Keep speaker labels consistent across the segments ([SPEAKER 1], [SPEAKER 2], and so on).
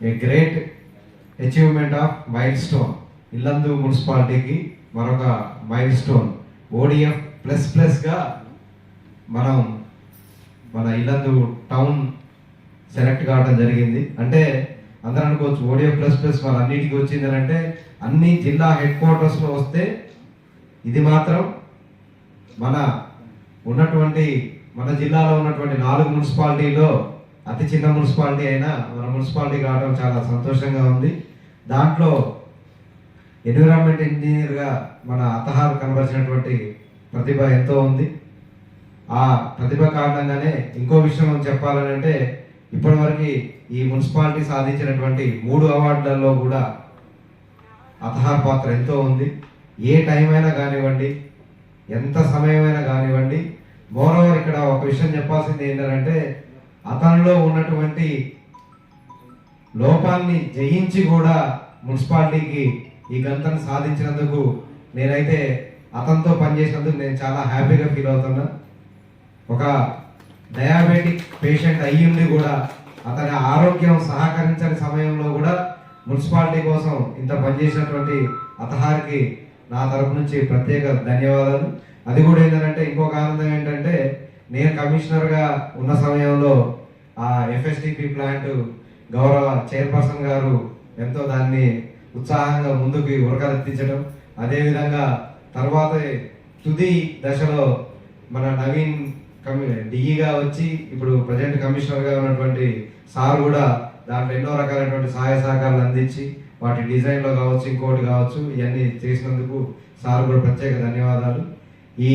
[SPEAKER 1] A great achievement of milestone Yellandu మున్సిపాలిటీకి మరొక milestone ODF plus ప్లస్గా మనం మన ఇల్లందు టౌన్ సెలెక్ట్ కావడం జరిగింది. అంటే అందరూ అనుకోవచ్చు ఓడిఎఫ్ ప్లస్ ప్లస్ మన అన్నిటికీ వచ్చింది అని అంటే అన్ని జిల్లా హెడ్ క్వార్టర్స్లో వస్తే ఇది మాత్రం మన ఉన్నటువంటి మన జిల్లాలో ఉన్నటువంటి నాలుగు మున్సిపాలిటీలో అతి చిన్న మున్సిపాలిటీ అయినా మన మున్సిపాలిటీ కావడం చాలా సంతోషంగా ఉంది. దాంట్లో ఎన్విరాన్మెంట్ ఇంజనీర్గా మన అతహారు కనబరిచినటువంటి ప్రతిభ ఎంతో ఉంది. ఆ ప్రతిభ కారణంగానే ఇంకో విషయం చెప్పాలని అంటే ఇప్పటివరకు ఈ మున్సిపాలిటీ సాధించినటువంటి మూడు అవార్డులలో కూడా అతహార్ పాత్ర ఎంతో ఉంది. ఏ టైం అయినా కానివ్వండి ఎంత సమయమైనా కానివ్వండి మోరో ఒక విషయం చెప్పాల్సింది ఏంటంటే అతనిలో ఉన్నటువంటి లోపాన్ని జయించి కూడా మున్సిపాలిటీకి ఈ గంతను సాధించినందుకు నేనైతే అతనితో పనిచేసినందుకు నేను చాలా హ్యాపీగా ఫీల్ అవుతున్నా. ఒక డయాబెటిక్ పేషెంట్ అయ్యింది కూడా అతని ఆరోగ్యం సహకరించని సమయంలో కూడా మున్సిపాలిటీ కోసం ఇంత పనిచేసినటువంటి అతహారికి నా తరపు నుంచి ప్రత్యేక ధన్యవాదాలు. అది కూడా ఏంటంటే ఇంకొక ఆనందం ఏంటంటే నేను కమిషనర్గా ఉన్న సమయంలో ఆ ఎఫ్ఎస్టిపి ప్లాంట్ గౌరవ చైర్పర్సన్ గారు ఎంతో దాన్ని ఉత్సాహంగా ముందుకు ఉరకలెత్తించడం అదేవిధంగా తర్వాత తుది దశలో మన నవీన్ కమి డిఈగా వచ్చి ఇప్పుడు ప్రజెంట్ కమిషనర్గా ఉన్నటువంటి సార్ కూడా దాంట్లో ఎన్నో రకాలైనటువంటి సహాయ సహకారాలు అందించి వాటి డిజైన్లో కావచ్చు ఇంకోటి కావచ్చు ఇవన్నీ చేసినందుకు సార్ కూడా ప్రత్యేక ధన్యవాదాలు. ఈ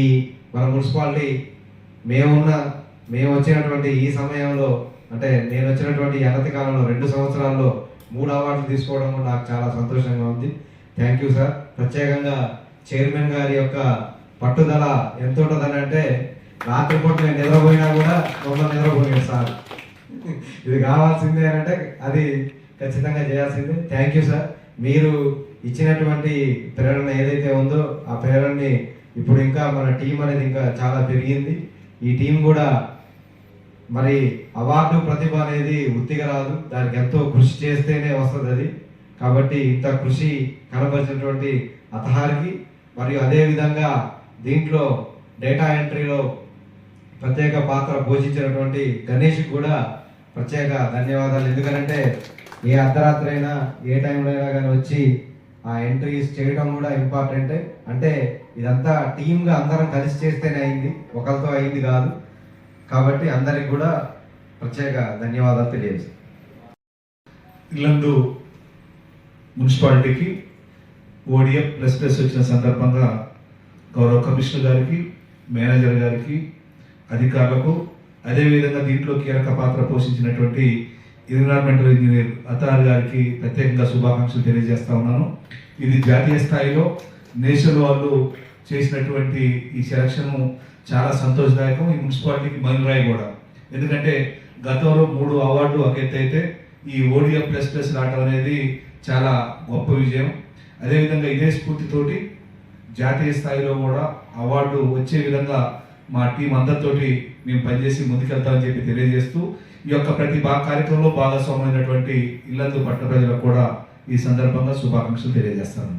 [SPEAKER 1] మన మున్సిపాలిటీ మేమున్న మేము వచ్చినటువంటి ఈ సమయంలో అంటే నేను వచ్చినటువంటి అనతి కాలంలో రెండు సంవత్సరాల్లో మూడు అవార్డులు తీసుకోవడం కూడా నాకు చాలా సంతోషంగా ఉంది. థ్యాంక్ యూ సార్ ప్రత్యేకంగా చైర్మన్ గారి యొక్క పట్టుదల ఎంత ఉంటుందని అంటే రాత్రిపూట నేను నిద్రపోయినా కూడా మమ్మల్ని నిద్రపోయాడు సార్. ఇది కావాల్సిందే అని అంటే అది ఖచ్చితంగా చేయాల్సిందే. థ్యాంక్ యూ సార్ మీరు ఇచ్చినటువంటి ప్రేరణ ఏదైతే ఉందో ఆ ప్రేరణని ఇప్పుడు ఇంకా మన టీం అనేది ఇంకా చాలా పెరిగింది. ఈ టీం కూడా మరి అవార్డు ప్రతిభ అనేది ఉత్తిగా రాదు. దానికి ఎంతో కృషి చేస్తేనే వస్తుంది అది. కాబట్టి ఇంత కృషి కనబరిచినటువంటి అతహారికి మరియు అదేవిధంగా దీంట్లో డేటా ఎంట్రీలో ప్రత్యేక పాత్ర పోషించినటువంటి గణేష్ కూడా ప్రత్యేక ధన్యవాదాలు. ఎందుకంటే ఏ అర్ధరాత్రి అయినా ఏ టైంలో అయినా కానీ వచ్చి ఆ ఎంట్రీస్ చేయడం కూడా ఇంపార్టెంటే. అంటే ఇదంతా టీమ్గా అందరం కలిసి చేస్తేనే అయింది. ఒకరితో అయింది కాదు. కాబట్టి అందరికి కూడా ప్రత్యేక ధన్యవాదాలు తెలియజేస్తాను
[SPEAKER 2] ఇల్లందు మున్సిపాలిటీకి ఓడిఎఫ్ ప్లస్ ప్లస్ వచ్చిన సందర్భంగా గౌరవ కమిషనర్ గారికి మేనేజర్ గారికి అధికారులకు అదేవిధంగా దీంట్లో కీలక పాత్ర పోషించినటువంటి ఎన్విరాన్మెంటల్ ఇంజనీర్ అతార్ గారికి ప్రత్యేకంగా శుభాకాంక్షలు తెలియజేస్తా ఉన్నాను. ఇది జాతీయ స్థాయిలో నేషన్ వాళ్ళు చేసినటువంటి ఈ సెలక్షన్ చాలా సంతోషదాయకం. ఈ మున్సిపాలిటీకి మైలురాయి కూడా. ఎందుకంటే గతంలో మూడు అవార్డు ఒక అయితే ఈ ఓడిఎఫ్ ప్లస్ ప్లస్ రావడం అనేది చాలా గొప్ప విజయం. అదేవిధంగా ఇదే స్ఫూర్తితోటి జాతీయ స్థాయిలో కూడా అవార్డు వచ్చే విధంగా మా టీం అందరితోటి మేము పనిచేసి ముందుకెళ్తామని చెప్పి తెలియజేస్తూ ఈ యొక్క ప్రతి భా కార్యక్రమంలో భాగస్వామైనటువంటి ఇల్లందు పట్టణ ప్రజలకు కూడా ఈ సందర్భంగా శుభాకాంక్షలు తెలియజేస్తాను.